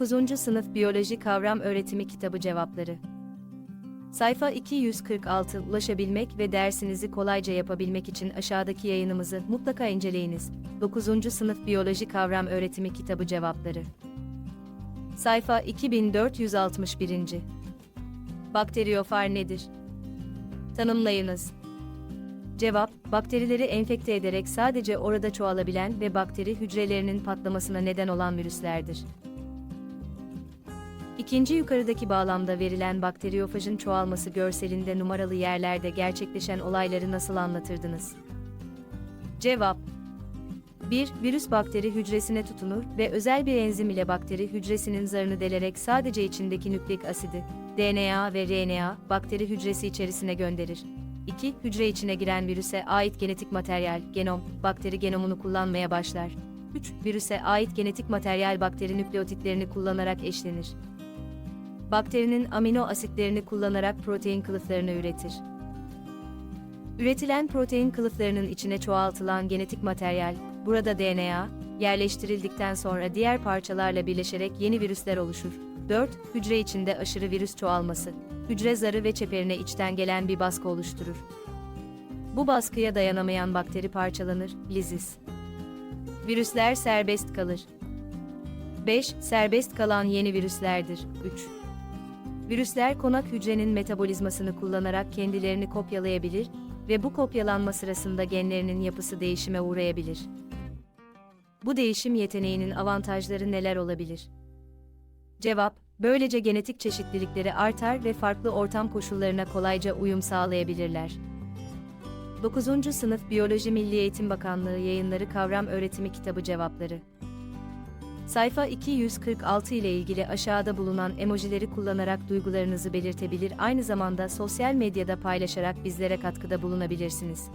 9. Sınıf Biyoloji Kavram Öğretimi Kitabı Cevapları Sayfa 246 Ulaşabilmek ve dersinizi kolayca yapabilmek için aşağıdaki yayınımızı mutlaka inceleyiniz. 9. Sınıf Biyoloji Kavram Öğretimi Kitabı Cevapları Sayfa 2461. Bakteriyofar nedir? Tanımlayınız. Cevap, bakterileri enfekte ederek sadece orada çoğalabilen ve bakteri hücrelerinin patlamasına neden olan virüslerdir. İkinci yukarıdaki bağlamda verilen bakteriyofajın çoğalması görselinde numaralı yerlerde gerçekleşen olayları nasıl anlatırdınız? Cevap 1. Virüs bakteri hücresine tutunur ve özel bir enzim ile bakteri hücresinin zarını delerek sadece içindeki nükleik asidi, DNA ve RNA, bakteri hücresi içerisine gönderir. 2. Hücre içine giren virüse ait genetik materyal, genom, bakteri genomunu kullanmaya başlar. 3. Virüse ait genetik materyal bakteri nükleotitlerini kullanarak eşlenir. Bakterinin amino asitlerini kullanarak protein kılıflarını üretir. Üretilen protein kılıflarının içine çoğaltılan genetik materyal, burada DNA, yerleştirildikten sonra diğer parçalarla birleşerek yeni virüsler oluşur. 4. Hücre içinde aşırı virüs çoğalması. Hücre zarı ve çeperine içten gelen bir baskı oluşturur. Bu baskıya dayanamayan bakteri parçalanır, lizis. Virüsler serbest kalır. 5. Serbest kalan yeni virüslerdir. 3. Virüsler konak hücrenin metabolizmasını kullanarak kendilerini kopyalayabilir ve bu kopyalanma sırasında genlerinin yapısı değişime uğrayabilir. Bu değişim yeteneğinin avantajları neler olabilir? Cevap, böylece genetik çeşitlilikleri artar ve farklı ortam koşullarına kolayca uyum sağlayabilirler. 9. Sınıf Biyoloji Milli Eğitim Bakanlığı Yayınları Kavram Öğretimi Kitabı Cevapları Sayfa 246 ile ilgili aşağıda bulunan emojileri kullanarak duygularınızı belirtebilir aynı zamanda sosyal medyada paylaşarak bizlere katkıda bulunabilirsiniz.